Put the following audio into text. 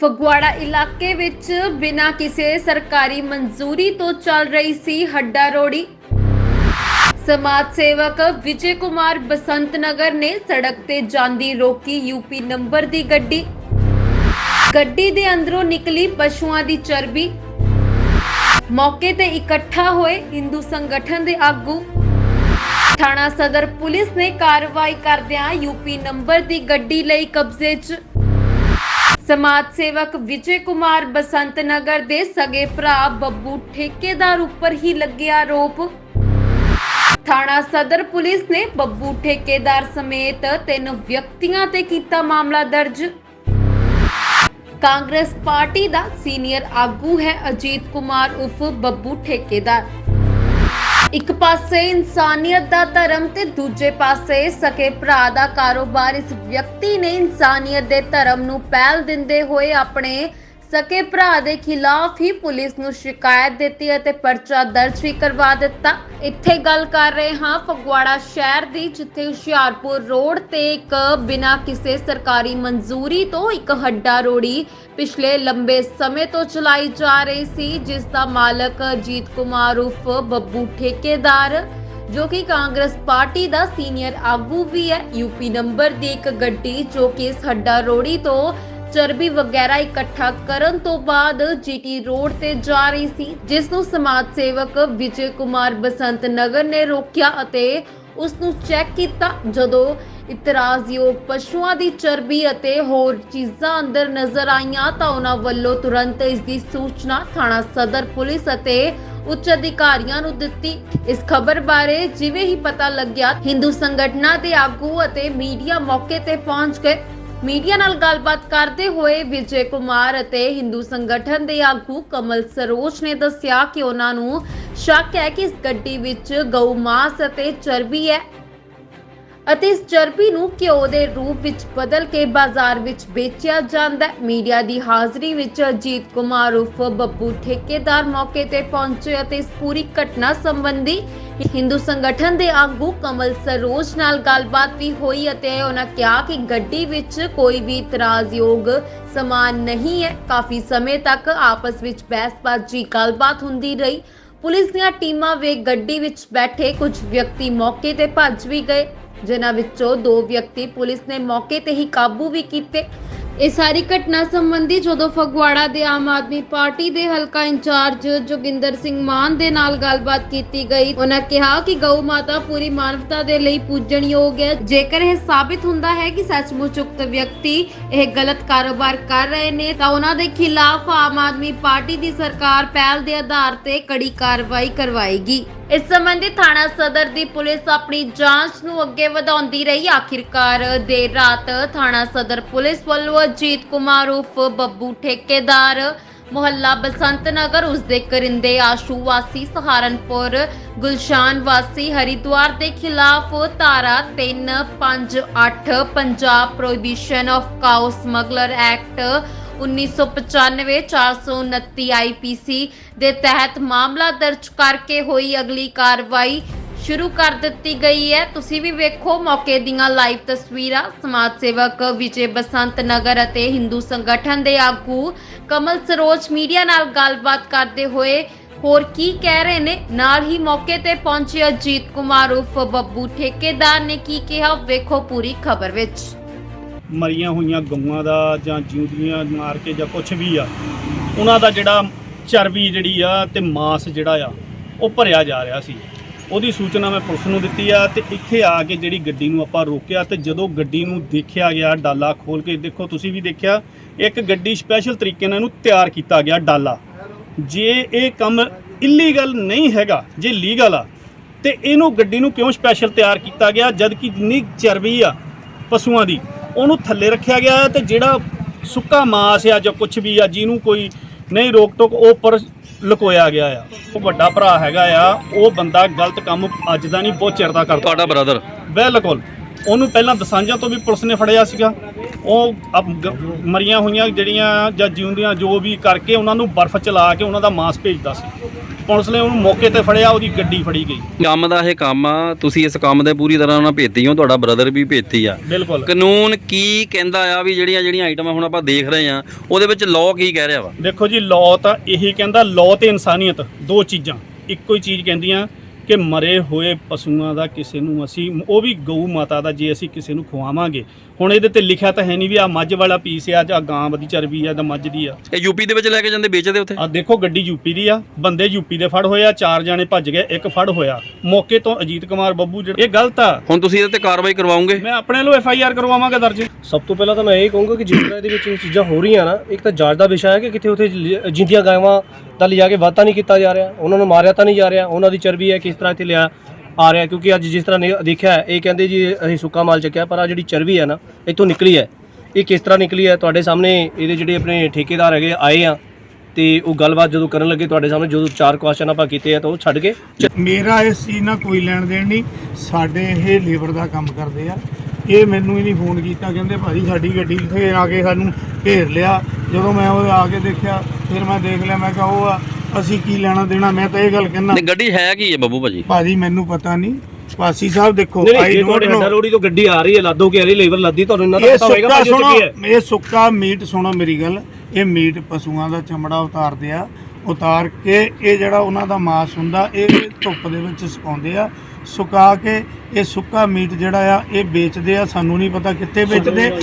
ਫਗਵਾੜਾ ਇਲਾਕੇ ਵਿੱਚ ਬਿਨਾਂ ਕਿਸੇ ਸਰਕਾਰੀ ਮਨਜ਼ੂਰੀ ਤੋਂ ਚੱਲ ਰਹੀ ਸੀ ਹੱਡਾ ਰੋੜੀ ਸਮਾਜ ਸੇਵਕ ਵਿਜੇ ਕੁਮਾਰ ਬਸੰਤ ਨਗਰ ਨੇ ਸੜਕ ਤੇ ਜਾਂਦੀ ਰੋਕੀ ਯੂਪੀ ਨੰਬਰ ਦੀ ਗੱਡੀ। ਗੱਡੀ ਦੇ ਅੰਦਰੋਂ ਨਿਕਲੀ ਪਸ਼ੂਆਂ ਦੀ ਚਰਬੀ। ਮੌਕੇ ਤੇ ਇਕੱਠਾ ਹੋਏ ਹਿੰਦੂ ਸੰਗਠਨ ਦੇ ਆਗੂ। ਥਾਣਾ ਸਦਰ ਪੁਲਿਸ ਨੇ ਕਾਰਵਾਈ ਕਰਦਿਆਂ ਯੂਪੀ ਨੰਬਰ ਦੀ ਗੱਡੀ ਲਈ ਕਬਜ਼ੇ 'ਚ ਸਮਾਜ ਸੇਵਕ ਵਿਜੇ ਕੁਮਾਰ ਬਸੰਤ ਨਗਰ ਦੇ ਸਗੇ ਭਰਾ ਬੱਬੂ ਠੇਕੇਦਾਰ ਉੱਪਰ ਹੀ ਲੱਗਿਆ ਆਰੋਪ। ਥਾਣਾ ਸਦਰ ਪੁਲਿਸ ਨੇ ਬੱਬੂ ਠੇਕੇਦਾਰ ਸਮੇਤ ਤਿੰਨ ਵਿਅਕਤੀਆਂ ਤੇ ਕੀਤਾ ਮਾਮਲਾ ਦਰਜ। ਕਾਂਗਰਸ ਪਾਰਟੀ ਦਾ ਸੀਨੀਅਰ ਆਗੂ ਹੈ ਅਜੀਤ ਕੁਮਾਰ ਉਫ ਬੱਬੂ ਠੇਕੇਦਾਰ। ਇੱਕ ਪਾਸੇ ਇਨਸਾਨੀਅਤ ਦਾ ਧਰਮ ਤੇ ਦੂਜੇ ਪਾਸੇ ਸਕੇ ਭਰਾ ਦਾ ਕਾਰੋਬਾਰ, ਇਸ ਵਿਅਕਤੀ ਨੇ ਇਨਸਾਨੀਅਤ ਦੇ ਧਰਮ ਨੂੰ ਪਹਿਲ ਦਿੰਦੇ ਹੋਏ ਆਪਣੇ ਸਕੇ ਭਰਾ ਦੇ ਖਿਲਾਫ ਹੀ ਪੁਲਿਸ ਨੂੰ ਸ਼ਿਕਾਇਤ ਦਿੱਤੀ ਅਤੇ ਪਰਚਾ ਦਰਜ ਵੀ ਕਰਵਾ ਦਿੱਤਾ। ਇੱਥੇ ਗੱਲ ਕਰ ਰਹੇ ਹਾਂ ਫਗਵਾੜਾ ਸ਼ਹਿਰ ਦੀ, ਜਿੱਥੇ ਹੁਸ਼ਿਆਰਪੁਰ ਰੋਡ ਤੇ ਇੱਕ ਬਿਨਾਂ ਕਿਸੇ ਸਰਕਾਰੀ ਮਨਜ਼ੂਰੀ ਤੋਂ ਇੱਕ ਹੱਡਾ ਰੋੜੀ ਪਿਛਲੇ ਲੰਬੇ ਸਮੇਂ ਤੋਂ ਚਲਾਈ ਜਾ ਰਹੀ ਸੀ, ਜਿਸ ਦਾ ਮਾਲਕ ਅਜੀਤ ਕੁਮਾਰ ਉਫ ਬੱਬੂ ਠੇਕੇਦਾਰ, ਜੋ ਕਿ ਕਾਂਗਰਸ ਪਾਰਟੀ ਦਾ ਸੀਨੀਅਰ ਆਗੂ ਵੀ ਹੈ। ਯੂਪੀ ਨੰਬਰ ਦੀ ਇੱਕ ਗੱਡੀ ਜੋ ਕਿ ਇਸ ਹੱਡਾ ਰੋੜੀ ਤੋਂ ਚਰਬੀ ਵਗੈਰਾ ਇਕੱਠਾ ਕਰਨ ਤੋਂ ਬਾਅਦ ਜੀਟੀ ਰੋਡ ਤੇ ਜਾ ਰਹੀ ਸੀ, ਜਿਸ ਨੂੰ ਸਮਾਜ ਸੇਵਕ ਵਿਜੇ ਕੁਮਾਰ ਬਸੰਤ ਨਗਰ ਨੇ ਰੋਕਿਆ ਅਤੇ ਉਸ ਨੂੰ ਚੈੱਕ ਕੀਤਾ, ਜਦੋਂ ਇਤਰਾਜ਼ਯੋਗ ਪਸ਼ੂਆਂ ਦੀ ਚਰਬੀ ਅਤੇ ਹੋਰ ਚੀਜ਼ਾਂ ਅੰਦਰ ਨਜ਼ਰ ਆਈਆਂ ਤਾਂ ਉਹਨਾਂ ਵੱਲੋਂ ਤੁਰੰਤ ਇਸ ਦੀ ਸੂਚਨਾ ਥਾਣਾ ਸਦਰ ਪੁਲਿਸ ਅਤੇ ਉੱਚ ਅਧਿਕਾਰੀਆਂ ਨੂੰ ਦਿੱਤੀ। ਇਸ ਖਬਰ ਬਾਰੇ ਜਿਵੇਂ ਹੀ ਪਤਾ ਲੱਗਿਆ ਹਿੰਦੂ ਸੰਗਠਨਾਂ ਦੇ ਆਗੂ ਅਤੇ ਮੀਡੀਆ ਮੌਕੇ ਤੇ ਪਹੁੰਚ ਗਏ। ਮੀਡੀਆ ਨਾਲ ਗੱਲਬਾਤ ਕਰਦੇ ਹੋਏ ਵਿਜੇ ਕੁਮਾਰ ਅਤੇ ਹਿੰਦੂ ਸੰਗਠਨ ਦੇ ਆਗੂ ਕਮਲ ਸਰੋਜ ਨੇ ਦੱਸਿਆ ਕਿ ਉਹਨਾਂ ਨੂੰ ਸ਼ੱਕ ਹੈ ਕਿ ਇਸ ਗੱਡੀ ਵਿੱਚ ਗਊ, ਮਾਸ ਅਤੇ ਚਰਬੀ ਹੈ। ਅਤੇ ਇਸ ਚਰਬੀ ਨੂੰ ਘਿਓ ਦੇ ਰੂਪ ਵਿੱਚ ਬਦਲ ਕੇ ਬਾਜ਼ਾਰ ਵਿੱਚ ਵੇਚਿਆ ਜਾਂਦਾ ਹੈ। ਮੀਡੀਆ ਦੀ ਹਾਜ਼ਰੀ ਵਿੱਚ ਅਜੀਤ ਕੁਮਾਰ ਉਫ ਬੱਬੂ ਠੇਕੇਦਾਰ ਮੌਕੇ ਤੇ ਪਹੁੰਚੇ ਅਤੇ ਇਸ ਪੂਰੀ ਘਟਨਾ ਸੰਬੰਧੀ ਹਿੰਦੂ ਸੰਗਠਨ ਦੇ ਆਗੂ ਕਮਲ ਸਰੋਜ ਨਾਲ ਗੱਲਬਾਤ ਵੀ ਹੋਈ ਅਤੇ ਉਹਨਾਂ ਕਿਹਾ ਕਿ ਗੱਡੀ ਵਿੱਚ ਕੋਈ ਵੀ ਇਤਰਾਜ਼ਯੋਗ ਸਮਾਨ ਨਹੀਂ ਹੈ। ਕਾਫੀ ਸਮੇਂ ਤੱਕ ਆਪਸ ਵਿੱਚ ਬਹਿਸਬਾਜ਼ੀ, ਗੱਲਬਾਤ ਹੁੰਦੀ ਰਹੀ। ਪੁਲਿਸ ਦੀਆਂ ਟੀਮਾਂ ਵੇ ਗੱਡੀ ਵਿੱਚ ਬੈਠੇ ਕੁਝ ਵਿਅਕਤੀ ਮੌਕੇ ਤੇ ਭੱਜ ਵੀ ਗਏ। ਜਿਨ੍ਹਾਂ ਵਿੱਚੋਂ ਦੋ ਵਿਅਕਤੀ ਪੁਲਿਸ ਨੇ ਮੌਕੇ ਤੇ ਹੀ ਕਾਬੂ ਵੀ ਕੀਤੇ। ਇਹ ਸਾਰੀ ਘਟਨਾ ਸੰਬੰਧੀ ਜਦੋਂ ਫਗਵਾੜਾ ਦੇ ਆਮ ਆਦਮੀ ਪਾਰਟੀ ਦੇ ਹਲਕਾ ਇੰਚਾਰਜ ਜੋਗਿੰਦਰ ਸਿੰਘ ਮਾਨ ਦੇ ਨਾਲ ਗੱਲਬਾਤ ਕੀਤੀ ਗਈ, ਉਹਨਾਂ ਕਿਹਾ ਕਿ ਗਊ ਮਾਤਾ ਪੂਰੀ ਮਾਨਵਤਾ ਦੇ ਲਈ ਪੂਜਣਯੋਗ ਹੈ। ਜੇਕਰ ਇਹ ਸਾਬਿਤ ਹੁੰਦਾ ਹੈ ਕਿ ਸੱਚਮੁੱਚ ਉਕਤ ਵਿਅਕਤੀ ਇਹ ਗਲਤ ਕਾਰੋਬਾਰ ਕਰ ਰਹੇ ਨੇ, ਤਾਂ ਉਹਨਾਂ ਦੇ ਖਿਲਾਫ ਆਮ ਆਦਮੀ ਪਾਰਟੀ ਦੀ ਸਰਕਾਰ ਪਹਿਲ ਦੇ ਆਧਾਰ ਤੇ ਕੜੀ ਕਾਰਵਾਈ ਕਰਵਾਏਗੀ। ਇਸ ਸੰਬੰਧੀ ਥਾਣਾ ਸਦਰ ਦੀ ਪੁਲਿਸ ਆਪਣੀ ਜਾਂਚ ਨੂੰ ਅੱਗੇ ਵਧਾਉਂਦੀ ਰਹੀ। ਆਖਿਰਕਾਰ ਦੇਰ ਰਾਤ ਥਾਣਾ ਸਦਰ ਪੁਲਿਸ ਵੱਲੋਂ ਅਜੀਤ ਕੁਮਾਰ ਉਫ ਬੱਬੂ ਠੇਕੇਦਾਰ, ਮੁਹੱਲਾ ਬਸੰਤ ਨਗਰ ਉਸਦੇ ਕਰਿੰਦੇ ਆਸ਼ੂ ਵਾਸੀ, ਸਹਾਰਨਪੁਰ, ਗੁਲਸ਼ਾਨ ਵਾਸੀ, ਹਰਿਦੁਆਰ ਦੇ ਖਿਲਾਫ ਧਾਰਾ 358 Punjab prohibition of cow smuggler act 1995 429 IPC ਦੇ ਤਹਿਤ ਮਾਮਲਾ ਦਰਜ ਕਰਕੇ ਹੋਈ ਅਗਲੀ ਕਾਰਵਾਈ ਸ਼ੁਰੂ ਕਰ ਦਿੱਤੀ ਗਈ ਹੈ। ਤੁਸੀਂ ਵੀ ਵੇਖੋ ਮੌਕੇ ਦੀਆਂ ਲਾਈਵ ਤਸਵੀਰਾਂ। ਸਮਾਜ ਸੇਵਕ ਵਿਜੇ ਬਸੰਤ ਨਗਰ ਅਤੇ ਹਿੰਦੂ ਸੰਗਠਨ ਦੇ ਆਗੂ ਕਮਲ ਸਰੋਜ ਮੀਡੀਆ ਨਾਲ ਗੱਲਬਾਤ ਕਰਦੇ ਹੋਏ ਹੋਰ ਕੀ ਕਹਿ ਰਹੇ ਨੇ? ਨਾਲ ਹੀ ਮੌਕੇ ਤੇ ਪਹੁੰਚੇ ਅਜੀਤ ਕੁਮਾਰ ਉਫ ਬੱਬੂ ਠੇਕੇਦਾਰ ਨੇ ਕੀ ਕਿਹਾ? ਵੇਖੋ ਪੂਰੀ ਖਬਰ ਵਿੱਚ। ਮਰੀਆਂ ਹੋਈਆਂ ਗਊਆਂ ਦਾ ਜਾਂ ਜਿਉਂਦੀਆਂ ਮਾਰ ਕੇ ਜਾਂ ਕੁਝ ਵੀ ਆ, ਉਹਨਾਂ ਦਾ ਜਿਹੜਾ ਚਰਬੀ ਜਿਹੜੀ ਆ ਤੇ ਮਾਸ ਜਿਹੜਾ ਆ, ਉਹ ਭਰਿਆ ਜਾ ਰਿਹਾ ਸੀ। ਉਹਦੀ ਸੂਚਨਾ ਮੈਂ ਪੁਲਿਸ ਨੂੰ ਦਿੱਤੀ ਆ ਤੇ ਇੱਥੇ ਆ ਕੇ ਜਿਹੜੀ ਗੱਡੀ ਨੂੰ ਆਪਾਂ ਰੋਕਿਆ ਤੇ ਜਦੋਂ ਗੱਡੀ ਨੂੰ ਦੇਖਿਆ ਗਿਆ ਡਾਲਾ ਖੋਲ ਕੇ, ਦੇਖੋ ਤੁਸੀਂ ਵੀ ਦੇਖਿਆ, ਇੱਕ ਗੱਡੀ ਸਪੈਸ਼ਲ ਤਰੀਕੇ ਨਾਲ ਇਹਨੂੰ ਤਿਆਰ ਕੀਤਾ ਗਿਆ ਡਾਲਾ। ਜੇ ਇਹ ਕੰਮ ਇਲੀਗਲ ਨਹੀਂ ਹੈਗਾ, ਜੇ ਲੀਗਲ ਆ, ਤੇ ਇਹਨੂੰ ਗੱਡੀ ਨੂੰ ਕਿਉਂ ਸਪੈਸ਼ਲ ਤਿਆਰ ਕੀਤਾ ਗਿਆ ਜਦ ਕਿ ਜਿੰਨੀ ਚਰਬੀ ਆ ਪਸ਼ੂਆਂ ਦੀ ਉਹਨੂੰ ਥੱਲੇ ਰੱਖਿਆ ਗਿਆ ਹੈ ਤੇ ਜਿਹੜਾ ਸੁੱਕਾ ਮਾਸ ਆ ਜਾਂ ਕੁਝ ਵੀ ਆ ਜਿਹਨੂੰ ਕੋਈ ਨਹੀਂ ਰੋਕ ਟੋਕ ਉਹ ਉੱਪਰ ਲੁਕੋਇਆ ਗਿਆ ਆ। ਉਹ ਵੱਡਾ ਭਰਾ ਹੈਗਾ ਆ ਉਹ ਬੰਦਾ ਗਲਤ ਕੰਮ ਅੱਜ ਦਾ ਨਹੀਂ ਬਹੁਤ ਚਿਰ ਦਾ ਕਰਦਾ। ਤੁਹਾਡਾ ਬ੍ਰਦਰ ਬਿਲਕੁਲ। ਉਹਨੂੰ ਪਹਿਲਾਂ ਦਸਾਂਜਾਂ ਤੋਂ ਵੀ ਪੁਲਿਸ ਨੇ ਫੜਿਆ ਸੀਗਾ। ਉਹ ਅਬ ਗ- ਮਰੀਆਂ ਹੋਈਆਂ ਜਿਹੜੀਆਂ ਜਾਂ ਜਿਉਂਦੀਆਂ ਜੋ ਵੀ ਕਰਕੇ ਉਹਨਾਂ ਨੂੰ ਬਰਫ਼ ਚਲਾ ਕੇ ਉਹਨਾਂ ਦਾ ਮਾਸ ਭੇਜਦਾ ਸੀ। ਪੁਲਿਸ ਨੇ ਉਹਨੂੰ ਮੌਕੇ ਤੇ ਫੜਿਆ ਉਹਦੀ ਗੱਡੀ ਫੜੀ ਗਈ। ਕੰਮ ਦਾ ਇਹ ਕੰਮ ਆ ਤੁਸੀਂ ਇਸ ਕੰਮ ਦੇ ਪੂਰੀ ਤਰ੍ਹਾਂ ਨਾਲ ਭੇਤੀ ਹੋ ਤੁਹਾਡਾ ਬ੍ਰਦਰ ਵੀ ਭੇਤੀ ਆ। ਬਿਲਕੁਲ। ਕਾਨੂੰਨ ਕੀ ਕਹਿੰਦਾ ਆ ਵੀ ਜਿਹੜੀਆਂ ਜਿਹੜੀਆਂ ਆਈਟਮਾਂ ਹੁਣ ਆਪਾਂ ਦੇਖ ਰਹੇ ਆ ਉਹਦੇ ਵਿੱਚ ਲਾਅ ਕੀ ਕਹਿ ਰਿਹਾ ਵਾ? ਦੇਖੋ ਜੀ ਲਾਅ ਤਾਂ ਇਹੀ ਕਹਿੰਦਾ ਲਾਅ ਤੇ ਇਨਸਾਨੀਅਤ ਦੋ ਚੀਜ਼ਾਂ। ਇੱਕੋ ਹੀ ਚੀਜ਼ ਕਹਿੰਦੀਆਂ ਕਿ ਮਰੇ ਹੋਏ ਪਸ਼ੂਆਂ ਦਾ ਕਿਸੇ ਨੂੰ ਅਸੀਂ ਉਹ ਵੀ ਗਊ ਮਾਤਾ ਦਾ ਜੇ ਅਸੀਂ ਕਿਸੇ ਨੂੰ ਖਵਾਵਾਂਗੇ ਹੁਣ ਇਹਦੇ ਤੇ ਲਿਖਿਆ ਤਾਂ ਹੈ ਨਹੀਂ ਵੀ ਆ ਮੱਝ ਵਾਲਾ ਪੀਸ ਆ ਜਾਂ ਗਾਂ ਦੀ ਚਰਬੀ ਆ ਜਾਂ ਮੱਝ ਦੀ ਆ। ਇਹ ਯੂਪੀ ਦੇ ਵਿੱਚ ਲੈ ਕੇ ਜਾਂਦੇ ਵੇਚਦੇ ਉੱਥੇ? ਆ ਦੇਖੋ ਗੱਡੀ ਯੂਪੀ ਦੀ ਆ ਬੰਦੇ ਯੂਪੀ ਦੇ ਫੜ ਹੋਏ ਆ ਚਾਰ ਜਾਣੇ ਭੱਜ ਗਏ ਇੱਕ ਫੜ ਹੋਇਆ। ਮੌਕੇ ਤੋਂ ਅਜੀਤ ਕੁਮਾਰ ਬੱਬੂ ਜਿਹੜਾ ਇਹ ਗਲਤ ਆ। ਹੁਣ ਤੁਸੀਂ ਇਹਦੇ ਤੇ ਕਾਰਵਾਈ ਕਰਵਾਓਗੇ? ਮੈਂ ਆਪਣੇ ਲੋ ਐਫ ਆਈ ਆਰ ਕਰਵਾਵਾਂਗਾ ਦਰਜ। ਸਭ ਤੋਂ ਪਹਿਲਾਂ ਤਾਂ ਮੈਂ ਇਹ ਕਹੂੰਗਾ ਕਿ ਜਿਸ ਤਰ੍ਹਾਂ ਇਹਦੇ ਵਿੱਚ ਇਹ ਚੀਜ਼ਾਂ ਹੋ ਰਹੀਆਂ ਨਾ ਇੱਕ ਤਾਂ ਜਾਂਚ ਦਾ ਵਿਸ਼ਾ ਹੈ ਕਿ ਕਿਤੇ ਉੱਥੇ ਜਿੰਦੀਆਂ ਗਾਵਾਂ ਦਾ ਲਿਜਾ ਕੇ ਵਾਧਾ ਨਹੀਂ ਕੀਤਾ ਜਾ ਰਿਹਾ ਉਹਨਾਂ ਨੂੰ ਮਾਰਿਆ ਤਾਂ ਨਹੀਂ ਜਾ ਰਿਹਾ ਉਹਨਾਂ ਦੀ ਚਰਬੀ ਹੈ ਕਿਸ ਤਰ੍ਹਾਂ ਇੱਥੇ ਲਿਆ। ਆ ਰਿਹਾ ਕਿਉਂਕਿ ਅੱਜ ਜਿਸ ਤਰ੍ਹਾਂ ਨੇ ਦੇਖਿਆ ਇਹ ਕਹਿੰਦੇ ਜੀ ਅਸੀਂ ਸੁੱਕਾ ਮਾਲ ਚੱਕਿਆ, ਪਰ ਆ ਜਿਹੜੀ ਚਰਬੀ ਹੈ ਨਾ, ਇੱਥੋਂ ਨਿਕਲੀ ਹੈ। ਇਹ ਕਿਸ ਤਰ੍ਹਾਂ ਨਿਕਲੀ ਹੈ? ਤੁਹਾਡੇ ਸਾਹਮਣੇ ਇਹਦੇ ਜਿਹੜੇ ਆਪਣੇ ਠੇਕੇਦਾਰ ਹੈਗੇ ਆਏ ਆ, ਤੇ ਉਹ ਗੱਲਬਾਤ ਜਦੋਂ ਕਰਨ ਲੱਗੇ ਤੁਹਾਡੇ ਸਾਹਮਣੇ, ਜਦੋਂ ਚਾਰ ਕੁਐਸਚਨ ਆਪਾਂ ਕੀਤੇ ਆ, ਤਾਂ ਉਹ ਛੱਡ ਕੇ ਮੇਰਾ ਇਸ ਚੀਜ਼ ਨਾਲ ਕੋਈ ਲੈਣ ਦੇਣ ਨਹੀਂ, ਸਾਡੇ ਇਹ ਲੇਬਰ ਦਾ ਕੰਮ ਕਰਦੇ ਆ। ਇਹ ਮੈਨੂੰ ਹੀ ਨਹੀਂ ਫੋਨ ਕੀਤਾ, ਕਹਿੰਦੇ ਭਾਜੀ ਸਾਡੀ ਗੱਡੀ ਇੱਥੇ ਆ ਕੇ ਸਾਨੂੰ ਘੇਰ ਲਿਆ। ਜਦੋਂ ਮੈਂ ਉਹ ਆ ਕੇ ਦੇਖਿਆ, ਫਿਰ ਮੈਂ ਦੇਖ ਲਿਆ, ਮੈਂ ਕਿਹਾ ਉਹ ਆ ਅਸੀਂ ਕੀ ਲੈਣਾ ਦੇਣਾ ਮੈਂ ਤਾਂ ਇਹ ਗੱਲ ਕਹਿੰਦਾ ਨਹੀਂ ਗੱਡੀ ਹੈ ਕੀ ਹੈ ਬੱਬੂ ਭਾਜੀ? ਭਾਜੀ ਮੈਨੂੰ ਪਤਾ ਨਹੀਂ। ਵਾਸੀ ਸਾਹਿਬ ਦੇਖੋ ਨਹੀਂ ਨਹੀਂ ਜੇ ਤੁਹਾਡੇ ਰੋੜੀ ਤੋਂ ਗੱਡੀ ਆ ਰਹੀ ਹੈ ਲਾਦੋ ਕੇ ਵਾਲੀ ਲੇਬਰ ਲੱਦੀ ਤੁਹਾਨੂੰ ਇਹਨਾਂ ਦਾ ਇਹ ਪਤਾ ਹੋਏਗਾ ਸੁੱਕਾ ਭਾਜੀ ਸੁਣੋ ਕੀ ਹੈ। ਇਹ ਸੁੱਕਾ ਮੀਟ ਸੁਣੋ ਮੇਰੀ ਗੱਲ। ਇਹ ਮੀਟ ਪਸ਼ੂਆਂ ਦਾ ਚਮੜਾ ਉਤਾਰਦੇ ਆ ਉਤਾਰ ਕੇ ਇਹ ਜਿਹੜਾ ਉਹਨਾਂ ਦਾ ਮਾਸ ਹੁੰਦਾ ਇਹ ਧੁੱਪ ਦੇ ਵਿੱਚ ਸੁਕਾਉਂਦੇ ਆ। ਸੁਕਾ ਕੇ ਇਹ ਸੁੱਕਾ ਮੀਟ ਜਿਹੜਾ ਆ ਇਹ ਵੇਚਦੇ ਆ ਸਾਨੂੰ ਨਹੀਂ ਪਤਾ ਕਿੱਥੇ ਵੇਚਦੇ।